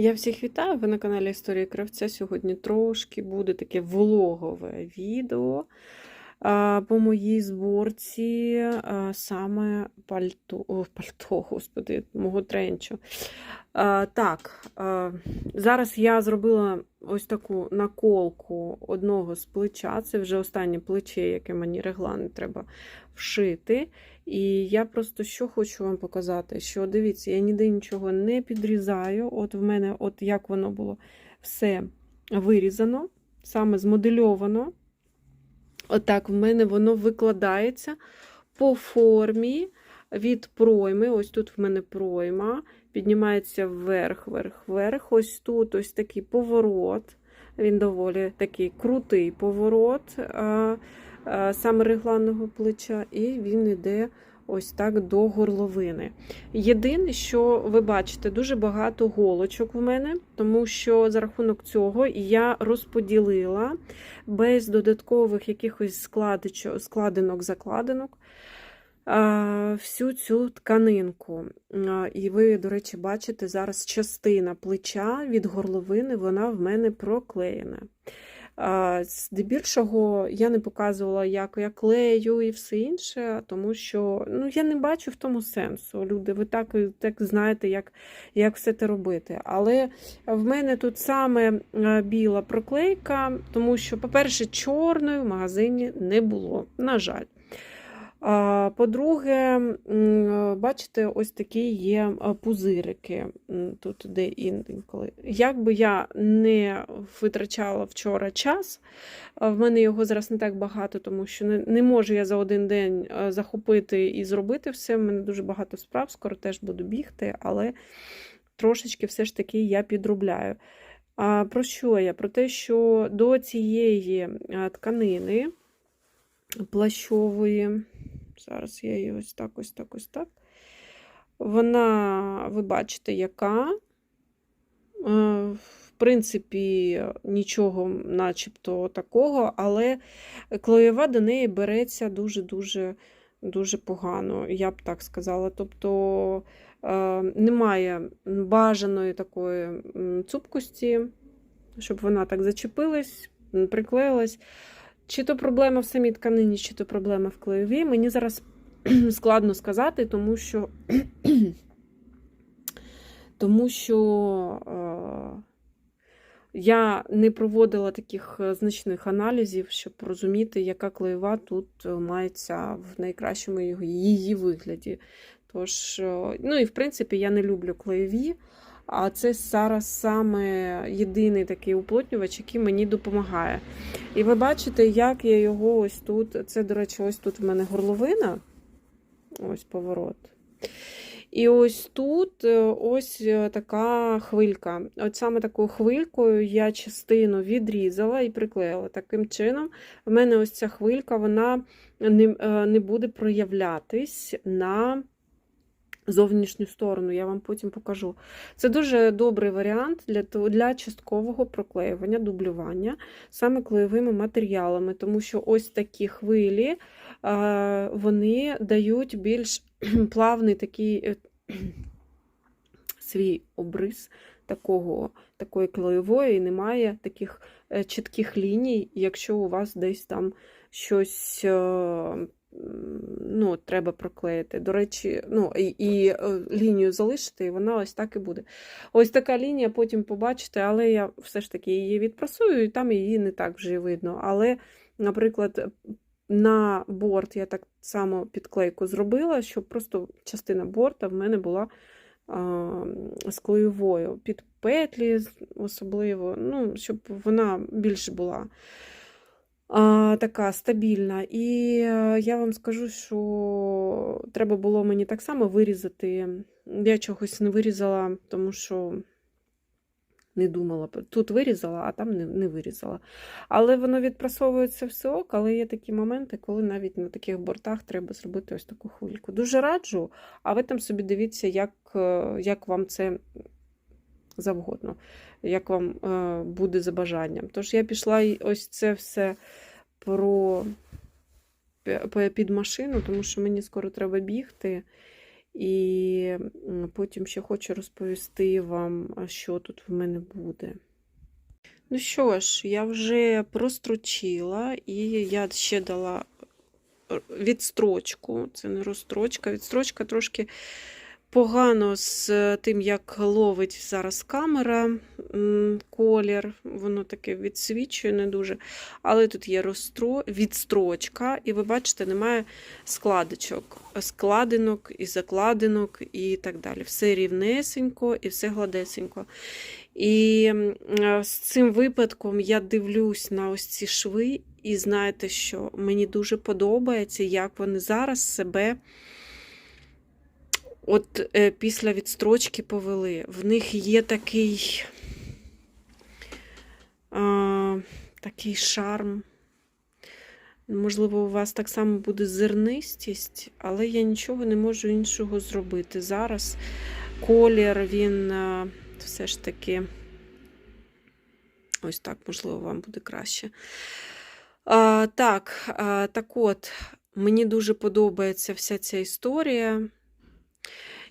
Я всіх вітаю. Ви на каналі Історії Кравця. Сьогодні трошки буде таке вологове відео по моїй зборці саме пальто, о, пальто, господи, мого тренчу. Так, зараз я зробила ось таку наколку одного з плеча. Це вже останнє плече, яке мені реглан треба вшити. І я просто що хочу вам показати, що дивіться, я ніде нічого не підрізаю. От в мене, от як воно було все вирізано, саме змодельовано. Отак, в мене воно викладається по формі від пройми. Ось тут в мене пройма, піднімається вверх, вверх, вверх. Ось тут ось такий поворот. Він доволі такий крутий поворот саме регланного плеча, і він йде ось так до горловини. Єдине, що ви бачите, дуже багато голочок у мене, тому що за рахунок цього я розподілила без додаткових якихось складочок, складинок, закладинок всю цю тканинку. І ви, до речі, бачите, зараз частина плеча від горловини вона в мене проклеєна. Здебільшого я не показувала, як я клею і все інше, тому що ну, я не бачу в тому сенсу. Люди, ви так так знаєте, як як все це робити. Але в мене тут саме біла проклейка, тому що, по-перше, чорної в магазині не було, на жаль. По-друге, бачите, ось такі є пузирики тут де інколи. Як би я не витрачала вчора час, в мене його зараз не так багато, тому що не, не можу я за один день захопити і зробити все. В мене дуже багато справ, скоро теж буду бігти, але трошечки все ж таки я підробляю. А Про що я? Про те, що до цієї тканини плащової. Зараз я її ось так, ось так, ось так. Вона, ви бачите, яка. Е, в принципі, нічого начебто такого, але клеєва до неї береться дуже-дуже дуже погано, я б так сказала. Тобто е, немає бажаної такої цупкості, щоб вона так зачепилась, приклеїлась. Чи то проблема в самій тканині, чи то проблема в клеєві. Мені зараз складно сказати, тому що тому що е, я не проводила таких е, значних аналізів, щоб розуміти, яка клеєва тут е, мається в найкращому її вигляді. Тож, е, ну і в принципі, я не люблю клеєві. А це зараз саме єдиний такий уплотнювач, який мені допомагає. І ви бачите, як я його ось тут. Це, до речі, ось тут в мене горловина. Ось поворот. І ось тут е, ось е, така хвилька. От саме такою хвилькою я частину відрізала і приклеїла. Таким чином, в мене ось ця хвилька вона не, не буде проявлятись на зовнішню сторону, я вам потім покажу. Це дуже добрий варіант для для часткового проклеювання, дублювання саме клеєвими матеріалами, тому що ось такі хвилі вони дають більш плавний такий е, свій обрис такого, такої клеєвої, і немає таких е, чітких ліній, якщо у вас десь там щось е, ну, треба проклеїти. До речі, ну, і, і е, лінію залишити, і вона ось так і буде. Ось така лінія, потім побачите, але я все ж таки її відпрасую, і там її не так вже видно. Але, наприклад, на борт я так само підклейку зробила, щоб просто частина борта в мене була з клеєвою. Під петлі особливо, ну, щоб вона більше була така стабільна. І е, я вам скажу, що треба було мені так само вирізати. Я чогось не вирізала, тому що не думала. Тут вирізала, а там не не вирізала. Але воно відпрасовується все ок, але є такі моменти, коли навіть на таких бортах треба зробити ось таку хвильку. Дуже раджу, а ви там собі дивіться, як, е, як вам це завгодно, як вам е, буде за бажанням. Тож я пішла ось це все про під машину, тому що мені скоро треба бігти. І потім ще хочу розповісти вам, що тут в мене буде. Ну що ж, я вже прострочила, і я ще дала відстрочку. Це не розстрочка, відстрочка трошки погано з тим, як ловить зараз камера колір. Воно таке відсвічує не дуже. Але тут є розстро... відстрочка, і ви бачите, немає складочок, складинок і закладинок і так далі. Все рівнесенько і все гладесенько. І е, з цим випадком я дивлюсь на ось ці шви, і знаєте, що мені дуже подобається, як вони зараз себе от е, після відстрочки повели. В них є такий, а, такий шарм. Можливо, у вас так само буде зернистість, але я нічого не можу іншого зробити. Зараз колір, він а, все ж таки, ось так, можливо, вам буде краще. А, так, а, так от, мені дуже подобається вся ця історія.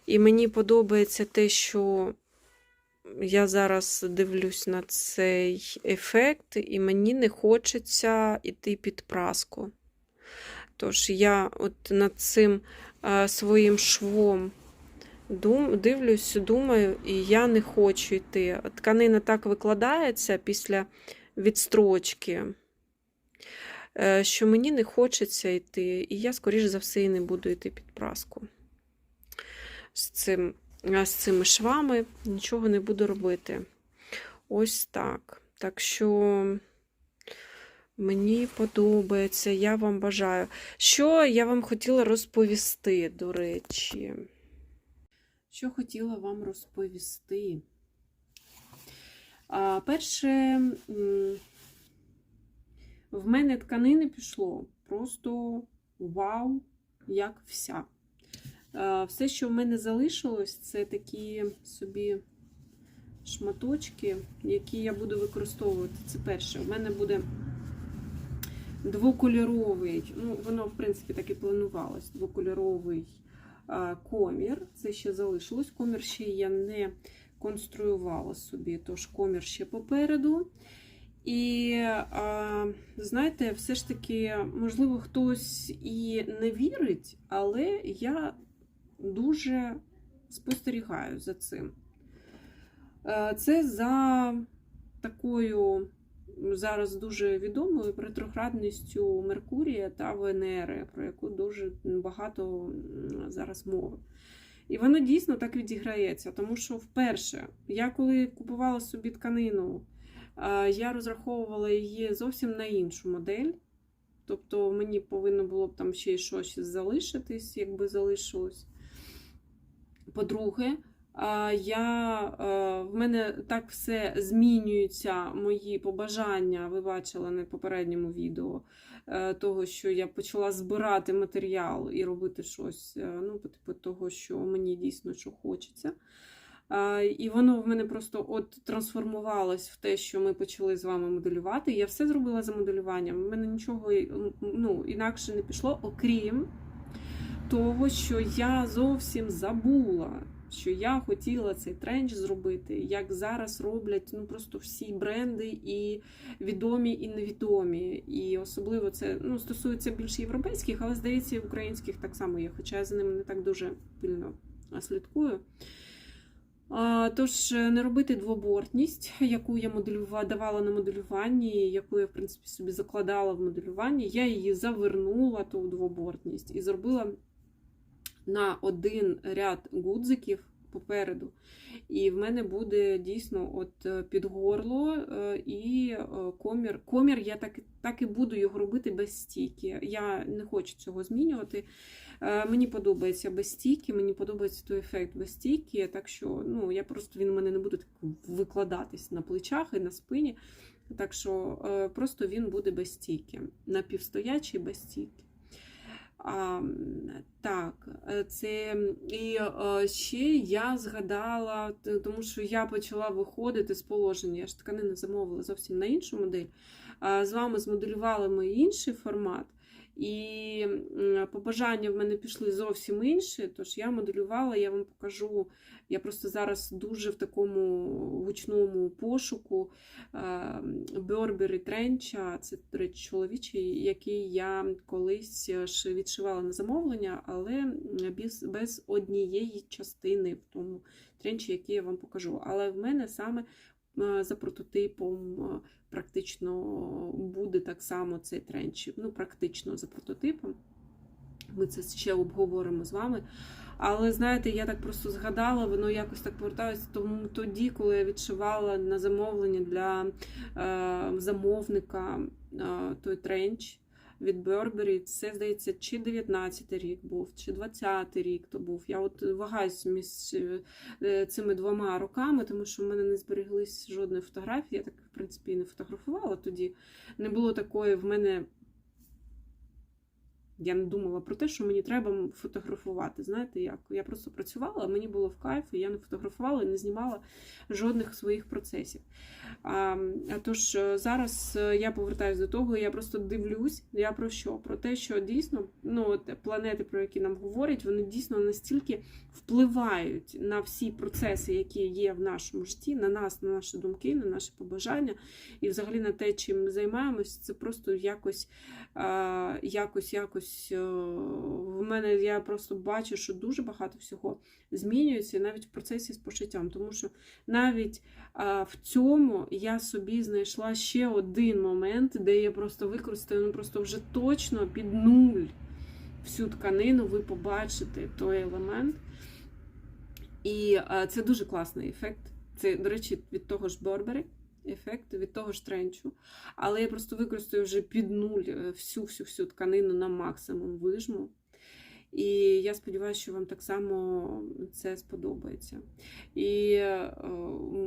І мені подобається те, що я зараз дивлюсь на цей ефект, і мені не хочеться йти під праску. Тож я от над цим е, своїм швом дум, дивлюсь, думаю, і я не хочу йти. Тканина так викладається після відстрочки, е, що мені не хочеться йти, і я, скоріш за все, і не буду йти під праску з, цим, з цими швами нічого не буду робити. Ось так. Так що мені подобається, я вам бажаю. Що я вам хотіла розповісти, до речі? Що хотіла вам розповісти? А, перше, в мене тканини пішло просто вау, як вся. Все, що в мене залишилось, це такі собі шматочки, які я буду використовувати. Це перше. У мене буде двокольоровий, ну, воно, в принципі, так і планувалось. Двокольоровий комір. Це ще залишилось. Комір ще я не конструювала собі, тож комір ще попереду. І, знаєте, все ж таки, можливо, хтось і не вірить, але я дуже спостерігаю за цим. Е, Це за такою зараз дуже відомою ретроградністю Меркурія та Венери, про яку дуже багато зараз мови. І воно дійсно так відіграється, тому що вперше, я коли купувала собі тканину, е, я розраховувала її зовсім на іншу модель. Тобто мені повинно було б там ще й щось залишитись, якби залишилось. По-друге, я, в мене так все змінюється, мої побажання, ви бачили на попередньому відео, е, того, що я почала збирати матеріал і робити щось, е, ну, типу того, що мені дійсно що хочеться. І воно в мене просто от трансформувалось в те, що ми почали з вами моделювати. Я все зробила за моделюванням. У мене нічого ну, інакше не пішло, окрім того, що я зовсім забула, що я хотіла цей тренч зробити, як зараз роблять ну, просто всі бренди, і відомі, і невідомі. І особливо це ну, стосується більш європейських, але здається, і українських так само є, хоча я за ними не так дуже пильно слідкую. Тож, не робити двобортність, яку я моделювала, давала на моделюванні, яку я, в принципі, собі закладала в моделюванні, я її завернула ту двобортність і зробила на один ряд гудзиків попереду. І в мене буде дійсно от е, під горло е, і е, комір. Комір я так, так і буду його робити без стійки. Я не хочу цього змінювати. Мені подобається без стійки, мені подобається той ефект без стійки, так що ну, я просто він у мене не буде так викладатись на плечах і на спині. Так що просто він буде без стійки. Напівстоячий без стійки. Так, це і ще я згадала, тому що я почала виходити з положення. Я ж тканини замовила зовсім на іншу модель. З вами змоделювали ми інший формат. І побажання в мене пішли зовсім інші. Тож я моделювала, я вам покажу. Я просто зараз дуже в такому гучному пошуку Бербері Тренча. Це, до речі, чоловічий, який я колись ж відшивала на замовлення, але без, без однієї частини в тому тренчі, який я вам покажу. Але в мене саме е, за прототипом е, практично буде так само цей тренч. Ну, практично за прототипом. Ми це ще обговоримо з вами. Але знаєте, я так просто згадала, воно якось так повертається. Тому тоді, коли я відшивала на замовлення для е, замовника е, той тренч від Бербері, це здається, чи 19-й рік був, чи 20-й рік то був. Я от вагаюсь між е, цими двома роками, тому що в мене не збереглись жодної фотографії. Я так, в принципі, і не фотографувала тоді. Не було такої в мене. Я не думала про те, що мені треба фотографувати. Знаєте, як? Я просто працювала, мені було в кайф, і я не фотографувала і не знімала жодних своїх процесів. А, тож е, зараз е, я повертаюся до того, я просто дивлюсь, я про що? Про те, що дійсно ну, от планети, про які нам говорять, вони дійсно настільки впливають на всі процеси, які є в нашому житті, на нас, на наші думки, на наші побажання, і взагалі на те, чим ми займаємось, це просто якось, якось, якось. Е, В мене я просто бачу, що дуже багато всього змінюється навіть в процесі з пошиттям, тому що навіть в цьому я собі знайшла ще один момент, де я просто використаю ну, просто вже точно під нуль всю тканину, ви побачите той елемент. І це дуже класний ефект. Це, до речі, від того ж Бербері. Ефект від того ж тренчу. Але я просто використаю вже під нуль е, всю-всю-всю тканину на максимум вижму. І я сподіваюся, що вам так само це сподобається. І е,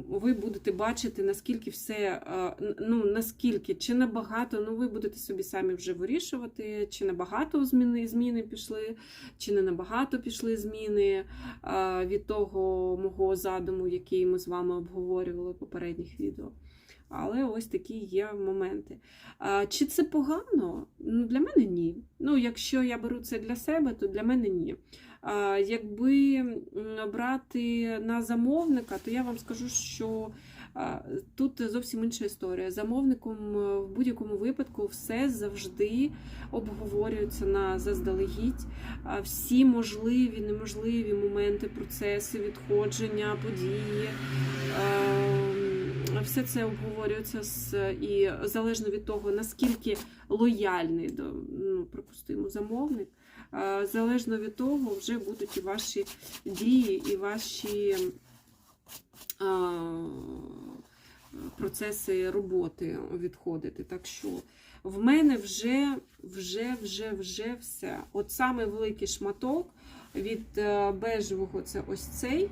ви будете бачити, наскільки все, е, ну наскільки, чи набагато, ну ви будете собі самі вже вирішувати, чи набагато зміни, зміни пішли, чи не набагато пішли зміни е, від того мого задуму, який ми з вами обговорювали в попередніх відео. Але ось такі є моменти. А, Чи це погано? Ну, Для мене ні. Ну, Якщо я беру це для себе, то для мене ні. А, Якби брати на замовника, то я вам скажу, що а, тут зовсім інша історія. Замовником е, в будь-якому випадку все завжди обговорюється на заздалегідь. А, Всі можливі, неможливі моменти, процеси, відходження, події. Ем, все це обговорюється з і залежно від того, наскільки лояльний до, ну, припустимо, замовник, е, залежно від того, вже будуть і ваші дії, і ваші процеси роботи відходити. Так що в мене вже, вже, вже, вже все. От саме великий шматок від е, бежевого це ось цей.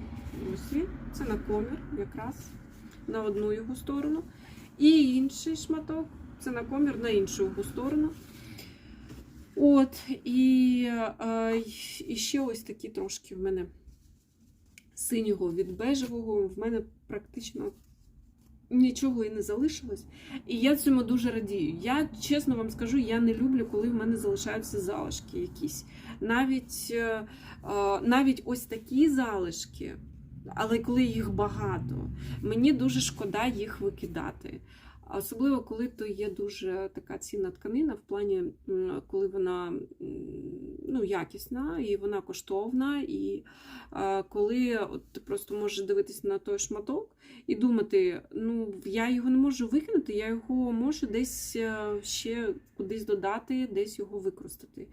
Ось він, це на комір якраз на одну його сторону. І інший шматок це на комір на іншу його сторону. От, і, е, і ще ось такі трошки в мене синього від бежевого, в мене практично нічого і не залишилось. І я цьому дуже радію. Я чесно вам скажу, я не люблю, коли в мене залишаються залишки якісь. Навіть, е, е, навіть ось такі залишки. Але коли їх багато, мені дуже шкода їх викидати. Особливо, коли то є дуже така цінна тканина, в плані, коли вона ну, якісна і вона коштовна, і коли от, ти просто можеш дивитися на той шматок і думати, ну я його не можу викинути, я його можу десь е, ще кудись додати, десь його використати.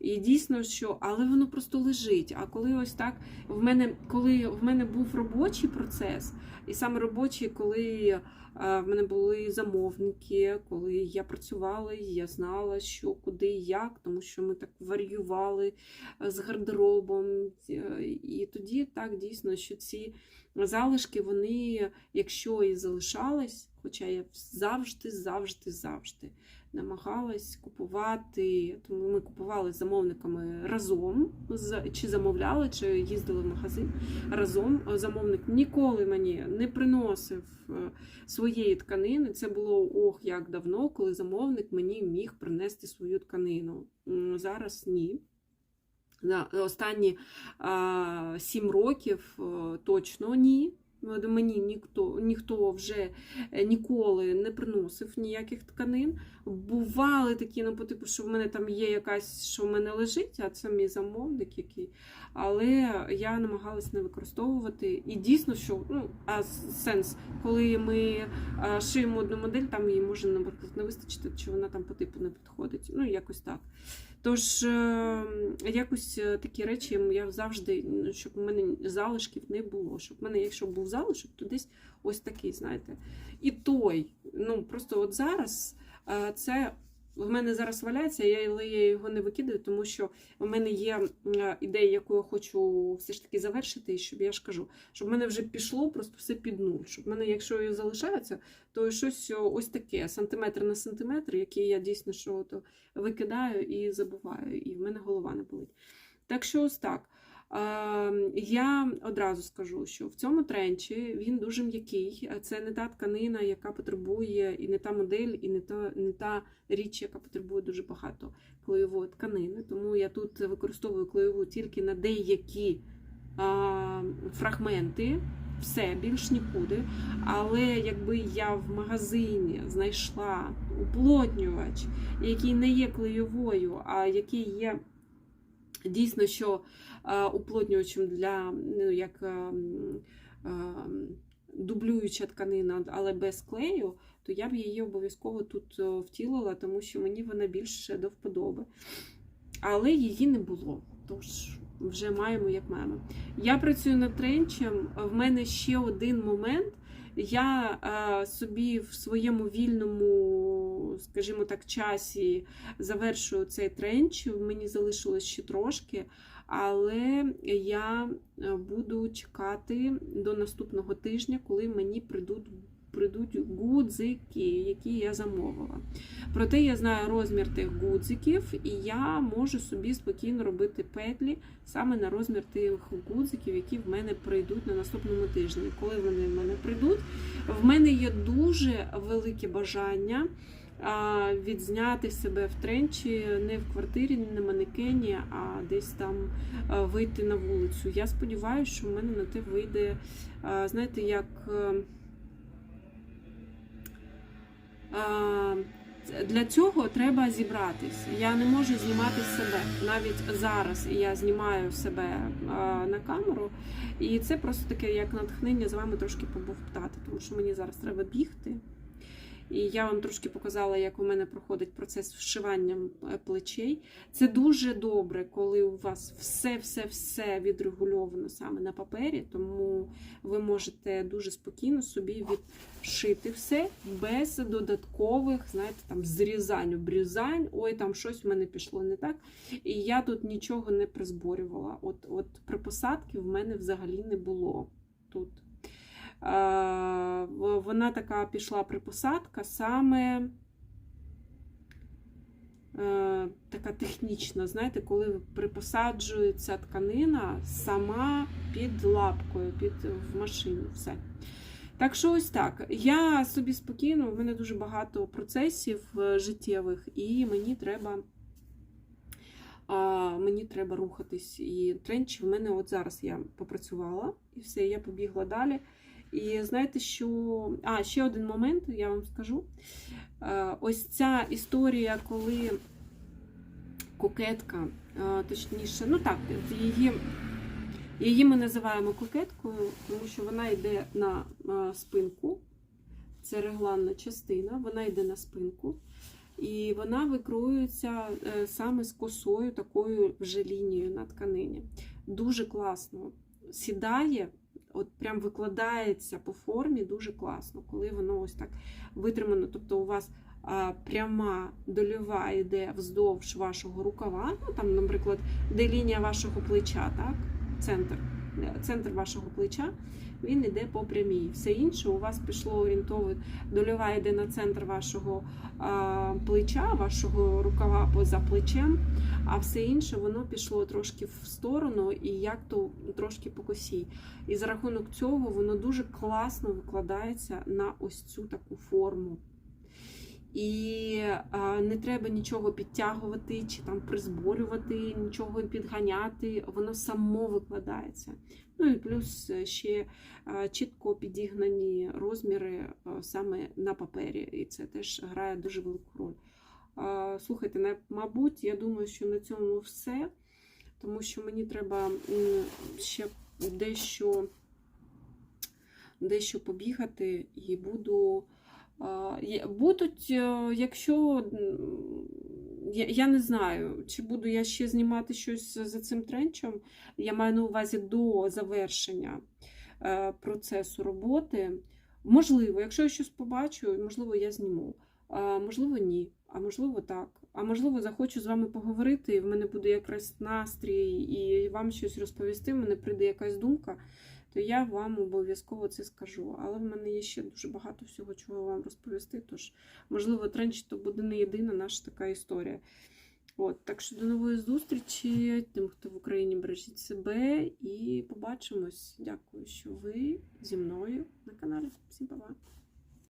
І дійсно, що, але воно просто лежить. А коли ось так в мене, коли в мене був робочий процес, і саме робочі, коли в мене були замовники, коли я працювала, я знала, що куди і як, тому що ми так варіювали з гардеробом. І тоді так дійсно, що ці залишки, вони, якщо і залишались, Хоча я завжди, завжди, завжди намагалась купувати. Тому ми купували з замовниками разом, чи замовляли, чи їздили в магазин разом. Замовник ніколи мені не приносив е, своєї тканини. Це було ох, як давно, коли замовник мені міг принести свою тканину. Зараз ні. На останні сім років е, точно ні. Мені ніхто, ніхто вже е, ніколи не приносив ніяких тканин. Бували такі, ну, по типу, що в мене там є якась, що в мене лежить, а це мій замовник який. Але я намагалась не використовувати. І дійсно, що ну, а сенс, коли ми шиємо одну модель, там її може, наприклад, не вистачити, чи вона там по типу не підходить. Ну, якось так. Тож, е, якось е, такі речі я завжди, ну, щоб в мене залишків не було. Щоб в мене, якщо був залишок, то десь ось такий, знаєте. І той, ну просто от зараз е, це в мене зараз валяється, я- але я його не викидаю, тому що в мене є е, ідея, яку я хочу все ж таки завершити, щоб я ж кажу, щоб в мене вже пішло просто все під нуль. Щоб в мене, якщо і залишається, то щось ось таке, сантиметр на сантиметр, який я дійсно що то викидаю і забуваю, і в мене голова не болить. Так що ось так. Е, Я одразу скажу, що в цьому тренчі він дуже м'який. Це не та тканина, яка потребує, і не та модель, і не та, не та річ, яка потребує дуже багато клеєвої тканини. Тому я тут використовую клеєву тільки на деякі а, фрагменти. Все, більш нікуди. Але якби я в магазині знайшла уплотнювач, який не є клейовою, а який є дійсно що е, уплотнювачем для ну, як е, е, дублююча тканина, але без клею, то я б її обов'язково тут е, втілила, тому що мені вона більше до вподоби. Але її не було. Тож вже маємо, як маємо. Я працюю над тренчем. В мене ще один момент. Я е, собі в своєму вільному, скажімо так, часі завершую цей тренч. Мені залишилось ще трошки, але я е, буду чекати до наступного тижня, коли мені прийдуть. Прийдуть гудзики, які я замовила. Проте я знаю розмір тих гудзиків, і я можу собі спокійно робити петлі саме на розмір тих гудзиків, які в мене прийдуть на наступному тижні. Коли вони в мене прийдуть, в мене є дуже велике бажання відзняти себе в тренчі не в квартирі, не на манекені, а десь там вийти на вулицю. Я сподіваюся, що в мене на те вийде, знаєте, як. е, для цього треба зібратись. Я не можу знімати себе. Навіть зараз я знімаю себе на камеру, і це просто таке як натхнення з вами трошки побовтати, тому що мені зараз треба бігти. І я вам трошки показала, як у мене проходить процес вшивання е, плечей. Це дуже добре, коли у вас все-все-все відрегульовано саме на папері, тому ви можете дуже спокійно собі відшити все без додаткових, знаєте, там зрізань, обрізань. Ой, там щось в мене пішло не так. І я тут нічого не призборювала. От, от при посадці в мене взагалі не було тут. Е, Вона така пішла припосадка саме е, така технічна, знаєте, коли припосаджується тканина сама під лапкою, під в машину. Все. Так що ось так. Я собі спокійно, в мене дуже багато процесів е, життєвих, і мені треба. А, мені треба рухатись. І тренч в мене от зараз я попрацювала, і все, я побігла далі. І знаєте, що. А, ще один момент, я вам скажу. Е, Ось ця історія, коли кокетка, е, точніше, ну так, її, її ми називаємо кокеткою, тому що вона йде на е, спинку. Це регланна частина, вона йде на спинку. І вона викроюється саме з косою, такою вже лінією на тканині. Дуже класно сідає от прям викладається по формі дуже класно, коли воно ось так витримано. Тобто у вас а, пряма дольова йде вздовж вашого рукава, ну там, наприклад, де лінія вашого плеча, так? Центр центр вашого плеча, він йде по прямій. Все інше у вас пішло орієнтовно, дольова йде на центр вашого а, плеча, вашого рукава поза плечем, а все інше воно пішло трошки в сторону і як то трошки по косі. І за рахунок цього воно дуже класно викладається на ось цю таку форму. І а, не треба нічого підтягувати чи там призборювати, нічого підганяти, воно само викладається. Ну і плюс е, ще а, чітко підігнані розміри саме на папері, і це теж грає дуже велику роль. Слухайте, мабуть, я думаю, що на цьому все, тому що мені треба ще дещо, дещо побігати і буду. Будуть, е, якщо я, я не знаю, чи буду я ще знімати щось за цим тренчем. Я маю на увазі до завершення е, процесу роботи. Можливо, якщо я щось побачу, можливо, я зніму. А можливо, ні. А можливо, так. А можливо, захочу з вами поговорити, і в мене буде якраз настрій, і вам щось розповісти, в мене прийде якась думка то я вам обов'язково це скажу. Але в мене є ще дуже багато всього, чого вам розповісти. Тож, можливо, тренч то буде не єдина наша така історія. От, так що до нової зустрічі, тим, хто в Україні бережіть себе, і побачимось. Дякую, що ви зі мною на каналі. Всім па-па!